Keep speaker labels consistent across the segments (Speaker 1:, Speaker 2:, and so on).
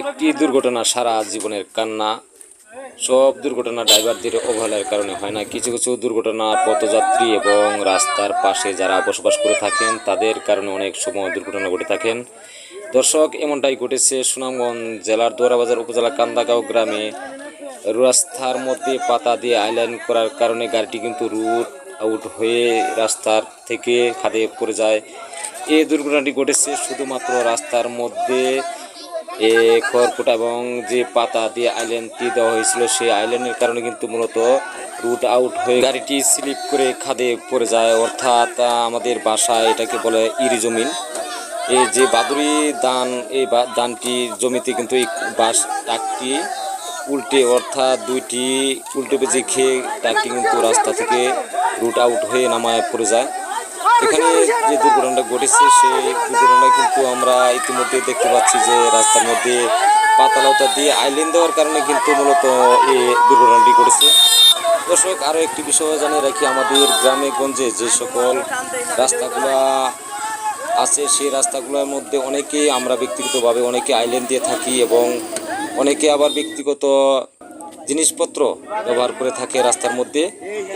Speaker 1: একটি দুর্ঘটনা সারা জীবনের কান্না। সব দুর্ঘটনা ড্রাইভারদের অবহেলার কারণে হয় না। কিছু কিছু দুর্ঘটনা পথযাত্রী এবং রাস্তার পাশে যারা বসবাস করে থাকেন, তাদের কারণে অনেক সময় দুর্ঘটনা ঘটে থাকেন। দর্শক, এমনটাই ঘটেছে সুনামগঞ্জ জেলার দোয়ারাবাজার উপজেলা কান্দাগাঁও গ্রামে। রাস্তার মধ্যে পাতা দিয়ে আইলাইন করার কারণে গাড়িটি কিন্তু রুট আউট হয়ে রাস্তার থেকে খাদে পড়ে যায়। এই দুর্ঘটনাটি ঘটেছে শুধুমাত্র রাস্তার মধ্যে এ খড়কুটা এবং যে পাতা দিয়ে আইল্যান্ডটি দেওয়া হয়েছিল, সেই আইল্যান্ডের কারণে কিন্তু মূলত রুট আউট হয়ে গাড়িটি স্লিপ করে খাদে পড়ে যায়। অর্থাৎ আমাদের বাসায় এটাকে বলে ইরি জমিন। এই যে বাদুরি দান এই দানটি জমিতে কিন্তু এই বাস টাকটি উল্টে, অর্থাৎ দুইটি উল্টে বেজে খেয়ে টাকটি কিন্তু রাস্তা থেকে রুট আউট হয়ে নামায় পড়ে যায়। এখানে যে দুর্ঘটনাটা ঘটেছে সেই দুর্ঘটনা। কিন্তু আমরা ইতিমধ্যে দেখতে পাচ্ছি যে রাস্তার মধ্যে পাতালতা দিয়ে আইল্যান্ড দেওয়ার কারণে কিন্তু মূলত এই দুর্ঘটনাটি ঘটেছে। দর্শক আরও একটি বিষয় জানিয়ে রাখি আমাদের গ্রামে গঞ্জে যে সকল রাস্তাগুলা আছে সেই রাস্তাগুলোর মধ্যে অনেকে আমরা ব্যক্তিগতভাবে অনেকে আইল্যান্ড দিয়ে থাকি এবং অনেকে আবার ব্যক্তিগত জিনিসপত্র ব্যবহার করে থাকে রাস্তার মধ্যে।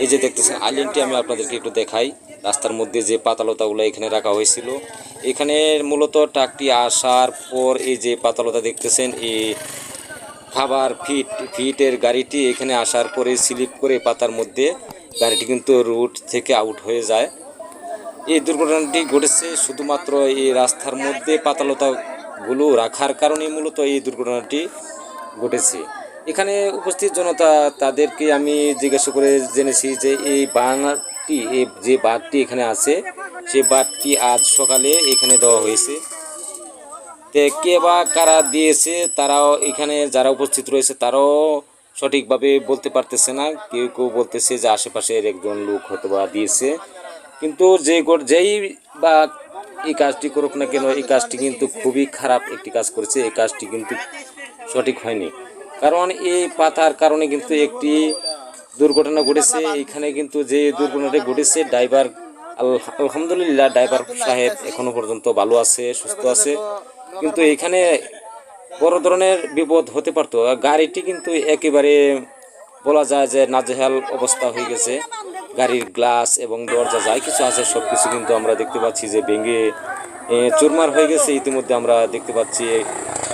Speaker 1: এই যে দেখতেছেন, আইল্যান্ডটি আমি আপনাদেরকে একটু দেখাই। রাস্তার মধ্যে যে পাতালতাগুলো এখানে রাখা হয়েছিল। এখানে মূলত ট্রাকটি আসার পর এই যে পাতালতা দেখতেছেন এই খাবার ফিট, ফিটের গাড়িটি এখানে আসার পরে স্লিপ করে পাতার মধ্যে গাড়িটি কিন্তু রুট থেকে আউট হয়ে যায়। এই দুর্ঘটনাটি ঘটেছে শুধুমাত্র এই রাস্তার মধ্যে পাতালতাগুলো রাখার কারণে মূলত এই দুর্ঘটনাটি ঘটেছে। এখানে উপস্থিত জনতা, তাদেরকে আমি জিজ্ঞাসা করে জেনেছি যে এই বানাটি এই যে বাঘটি এখানে আছে, সেই বাঘটি আজ সকালে এখানে দেওয়া হয়েছে। তে কে বা কারা দিয়েছে, তারাও এখানে যারা উপস্থিত রয়েছে, তারাও সঠিকভাবে বলতে পারতেছে না। কেউ কেউ বলতেছে যে আশেপাশের একজন লোক হয়তো বা দিয়েছে। কিন্তু যে যেই বা এই কাজটি করুক না কেন, এই কাজটি কিন্তু খুবই খারাপ একটি কাজ করেছে। এই কাজটি কিন্তু সঠিক হয়নি। কারণ এই পাতার কারণে কিন্তু একটি দুর্ঘটনা ঘটেছে। এখানে কিন্তু যে দুর্ঘটনাটি ঘটেছে, ড্রাইভার আল- আলহামদুলিল্লাহ ড্রাইভার সাহেব এখনও পর্যন্ত ভালো আছে, সুস্থ আছে। কিন্তু এখানে বড় ধরনের বিপদ হতে পারতো। গাড়িটি কিন্তু একেবারে বলা যায় যে নাজেহাল অবস্থা হয়ে গেছে। গাড়ির গ্লাস এবং দরজা যাই কিছু আছে সব কিছু কিন্তু আমরা দেখতে পাচ্ছি যে ভেঙে চুরমার হয়ে গেছে। ইতিমধ্যে আমরা দেখতে পাচ্ছি,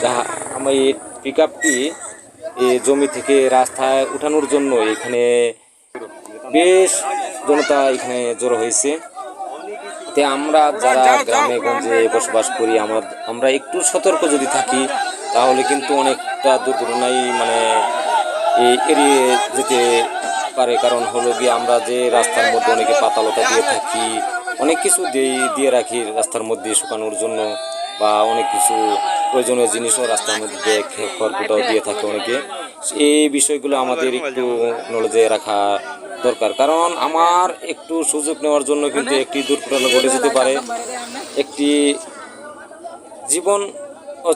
Speaker 1: যাহা আমার এই পিক আপটি জমি থেকে রাস্তায় উঠানোর জন্য এখানে বেশ জনতা এখানে জড়ো হয়েছে। তে আমরা যারা গ্রামে গঞ্জে বসবাস করি আমরা আমরা একটু সতর্ক যদি থাকি, তাহলে কিন্তু অনেকটা দুর্ঘটনাই মানে এড়িয়ে যেতে পারে। কারণ হলো গিয়ে আমরা যে রাস্তার মধ্যে অনেকে পাতালতা দিয়ে থাকি, অনেক কিছু দিয়ে দিয়ে রাখি রাস্তার মধ্যে শুকানোর জন্য বা অনেক কিছু প্রয়োজনীয় জিনিসও রাস্তার মধ্যে খে- খড়কুটাও দিয়ে থাকে অনেকে। এই বিষয়গুলো আমাদের একটু নলেজে রাখা দরকার। কারণ আমার একটু সুযোগ নেওয়ার জন্য কিন্তু একটি দুর্ঘটনা ঘটে যেতে পারে, একটি জীবন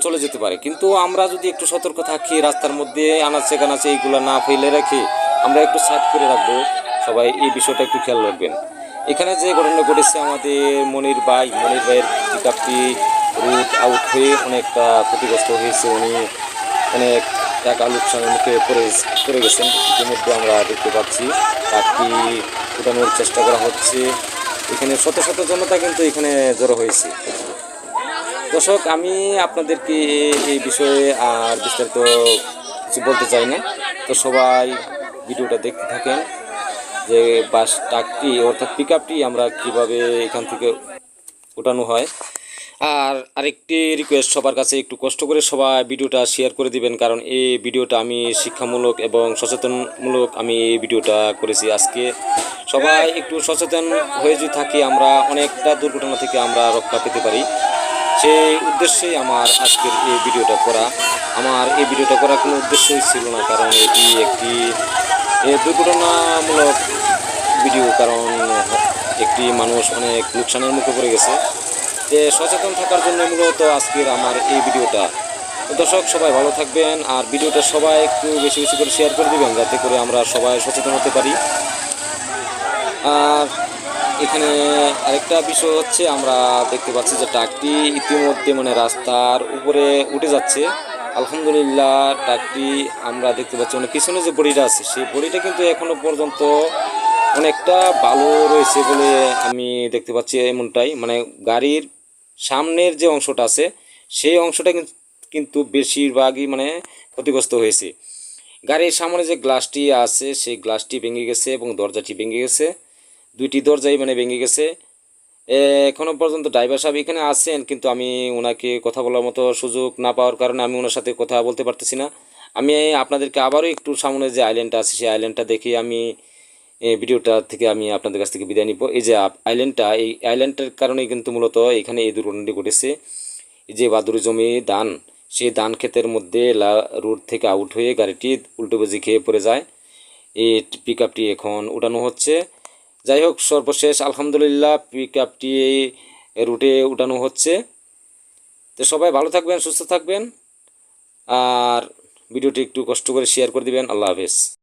Speaker 1: চলে যেতে পারে। কিন্তু আমরা যদি একটু সতর্ক থাকি, রাস্তার মধ্যে আনাচে কানাচে এইগুলো না ফেলে রেখে আমরা একটু সাইড করে রাখব, সবাই এই বিষয়টা একটু খেয়াল রাখবেন। এখানে যে ঘটনা ঘটেছে, আমাদের মনির ভাই, মনির ভাইয়ের আপটি রুট আউট হয়ে অনেকটা ক্ষতিগ্রস্ত হয়েছে। উনি অনেক টাকা লোকসানের মুখে পড়ে পড়ে গেছেন। ইতিমধ্যে আমরা দেখতে পাচ্ছি ট্রাকটি উঠানোর চেষ্টা করা হচ্ছে। এখানে শত শত জনতা কিন্তু এখানে জড়ো হয়েছে। দর্শক, আমি আপনাদেরকে এই বিষয়ে আর বিস্তারিত কিছু বলতে চাই না। তো সবাই ভিডিওটা দেখতে থাকেন যে বাস, ট্রাকটি অর্থাৎ পিক আমরা কীভাবে এখান থেকে ওঠানো হয়। আর আরেকটি রিকোয়েস্ট সবার কাছে, একটু কষ্ট করে সবাই ভিডিওটা শেয়ার করে দিবেন, কারণ এই ভিডিওটা আমি শিক্ষামূলক এবং সচেতনমূলক আমি এই ভিডিওটা করেছি আজকে। সবাই একটু সচেতন হয়ে যদি থাকি, আমরা অনেকটা দুর্ঘটনা থেকে আমরা রক্ষা পেতে পারি। সেই উদ্দেশ্যেই আমার আজকের এই ভিডিওটা করা। আমার এই ভিডিওটা করার কোনো উদ্দেশ্যই ছিল না, কারণ এটি একটি দুর্ঘটনামূলক ভিডিও, কারণ একটি মানুষ অনেক লোকসানের মুখে পড়ে গেছে। যে সচেতন থাকার জন্য মূলত আজকের আমার এই ভিডিওটা। দর্শক, সবাই ভালো থাকবেন আর ভিডিওটা সবাই একটু বেশি বেশি করে শেয়ার করে দিবেন যাতে করে আমরা সবাই সচেতন হতে পারি। আর এখানে আরেকটা বিষয় হচ্ছে, আমরা দেখতে পাচ্ছি যে ট্রাকটি ইতিমধ্যে মানে রাস্তার উপরে উঠে যাচ্ছে। আলহামদুলিল্লাহ, ট্রাকটি আমরা দেখতে পাচ্ছি মানে পিছনে যে বডিটা আছে, সেই বডিটা কিন্তু এখনও পর্যন্ত অনেকটা ভালো রয়েছে বলে আমি দেখতে পাচ্ছি এমনটাই। মানে গাড়ির সামনের যে অংশটা আছে সেই অংশটা কিন্তু বেশিরভাগই মানে ক্ষতিগ্রস্ত হয়েছে। গাড়ির সামনে যে গ্লাসটি আছে সেই গ্লাসটি ভেঙে গেছে এবং দরজাটি ভেঙে গেছে। দুইটি দরজাই মানে ভেঙে গেছে। এ, এখনও পর্যন্ত ড্রাইভার সাহেব এখানে আছেন কিন্তু আমি ওনাকে কথা বলার মতো সুযোগ না পাওয়ার কারণে আমি ওনার সাথে কথা বলতে পারতেছি না। আমি আপনাদেরকে আবারও একটু সামনে যে আইল্যান্ডটা আছে সেই আইল্যান্ডটা দেখে আমি ভিডিওটা থেকে আমি আপনাদের কাছ থেকে বিদায় নিব। এই যে আইল্যান্ডটা এই আইল্যান্ডটার কারণেই কিন্তু মূলত এখানে এই দুর্ঘটনাটি ঘটেছে। যে বাদুরি জমি, ধান, সেই ধান ক্ষেতের মধ্যে লা রোড থেকে আউট হয়ে গাড়িটি উল্টো বুঝি খেয়ে পড়ে যায়। এই পিক আপটি এখন উঠানো হচ্ছে। যাই হোক, সর্বশেষ আলহামদুলিল্লাহ পিক আপটি রুটে উঠানো হচ্ছে। তো সবাই ভালো থাকবেন, সুস্থ থাকবেন। আর ভিডিওটি একটু কষ্ট করে শেয়ার করে দিবেন। আল্লাহ হাফেজ।